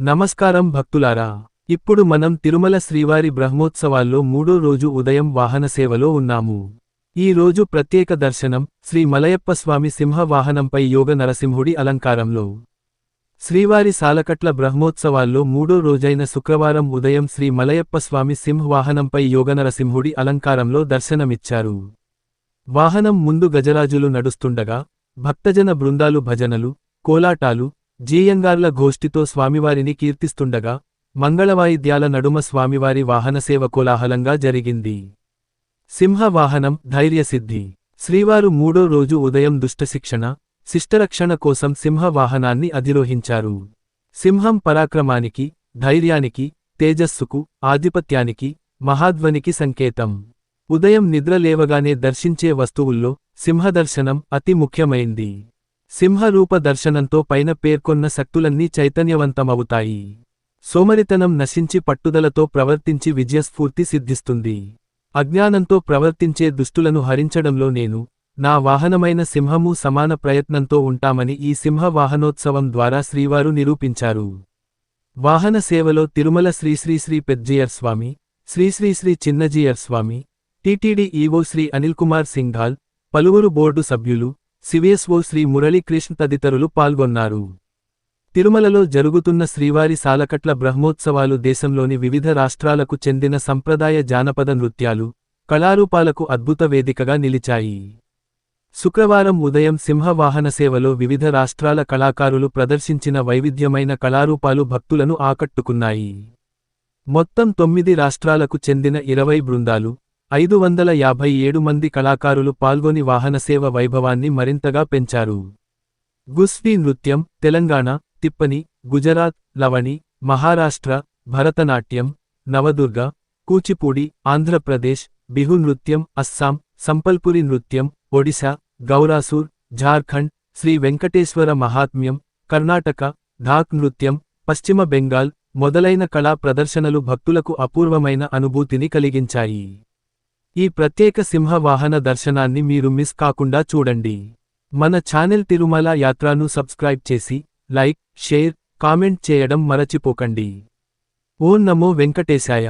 నమస్కారం భక్తులారా ఇప్పుడు మనం తిరుమల శ్రీవారి బ్రహ్మోత్సవాల్లో మూడో రోజు ఉదయం వాహన సేవలో ఉన్నాము. ఈ రోజు ప్రత్యేక దర్శనం శ్రీ మలయప్ప స్వామి సింహ వాహనంపై యోగ నరసింహుడి అలంకారంలో. శ్రీవారి సాలకట్ల బ్రహ్మోత్సవాల్లో మూడో రోజైన శుక్రవారం ఉదయం శ్రీ మలయప్ప స్వామి సింహ వాహనంపై యోగనరసింహుడి అలంకారంలో దర్శనమిచ్చారు. వాహనం ముందు గజరాజులు నడుస్తుండగా భక్తజన బృందాలు భజనలు కోలాటాలు జీయంగార్ల గోష్ఠితో స్వామివారిని కీర్తిస్తుండగా మంగళవాయిద్యాల నడుమ స్వామివారి వాహనసేవ కోలాహలంగా జరిగింది. సింహవాహనం ధైర్యసిద్ధి. శ్రీవారు మూడో రోజు ఉదయం దుష్టశిక్షణ శిష్టరక్షణ కోసం సింహ వాహనాన్ని అధిరోహించారు. సింహం పరాక్రమానికి ధైర్యానికి తేజస్సుకు ఆధిపత్యానికి మహాధ్వనికి సంకేతం. ఉదయం నిద్ర లేవగానే దర్శించే వస్తువుల్లో సింహదర్శనం అతి ముఖ్యమైంది. సింహరూప దర్శనంతో పైన పేర్కొన్న శక్తులన్నీ చైతన్యవంతమవుతాయి. సోమరితనం నశించి పట్టుదలతో ప్రవర్తించి విజయస్ఫూర్తి సిద్ధిస్తుంది. అజ్ఞానంతో ప్రవర్తించే దుష్టులను హరించడంలో నేను నా వాహనమైన సింహము సమాన ప్రయత్నంతో ఉంటామని ఈ సింహ వాహనోత్సవం ద్వారా శ్రీవారు నిరూపించారు. వాహన సేవలో తిరుమల శ్రీశ్రీశ్రీ శ్రీ స్వామి శ్రీశ్రీశ్రీ చిన్నజీయర్ స్వామి టీటీడీ ఈవో శ్రీ అనిల్ కుమార్ సింఘాల్ పలువురు బోర్డు సభ్యులు సివిఎస్ఓ శ్రీ మురళీకృష్ణ తదితరులు పాల్గొన్నారు. తిరుమలలో జరుగుతున్న శ్రీవారి సాలకట్ల బ్రహ్మోత్సవాలు దేశంలోని వివిధ రాష్ట్రాలకు చెందిన సంప్రదాయ జానపద నృత్యాలు కళారూపాలకు అద్భుత వేదికగా నిలిచాయి. శుక్రవారం ఉదయం సింహవాహన సేవలో వివిధ రాష్ట్రాల కళాకారులు ప్రదర్శించిన వైవిధ్యమైన కళారూపాలు భక్తులను ఆకట్టుకున్నాయి. మొత్తం తొమ్మిది రాష్ట్రాలకు చెందిన ఇరవై బృందాలు ఐదు వందల యాభై ఏడు మంది కళాకారులు పాల్గొని వాహనసేవ వైభవాన్ని మరింతగా పెంచారు. గుస్వీ నృత్యం తెలంగాణ తిప్పని గుజరాత్ లవణి మహారాష్ట్ర భరతనాట్యం నవదుర్గ కూచిపూడి ఆంధ్రప్రదేశ్ బిహు నృత్యం అస్సాం సంపల్పురి నృత్యం ఒడిశా గౌరాసూర్ ఝార్ఖండ్ శ్రీ వెంకటేశ్వర మహాత్మ్యం కర్ణాటక ఢాక్ నృత్యం పశ్చిమ బెంగాల్ మొదలైన కళా ప్రదర్శనలు భక్తులకు అపూర్వమైన అనుభూతిని కలిగించాయి. ఈ ప్రత్యేక సింహ వాహన దర్శనాన్ని మీరు మిస్ కాకుండా చూడండి. మన ఛానల్ తిరుమల యాత్రాను సబ్స్క్రైబ్ చేసి లైక్ షేర్ కామెంట్ చేయడం మరచిపోకండి. ఓ నమో వెంకటేశాయ.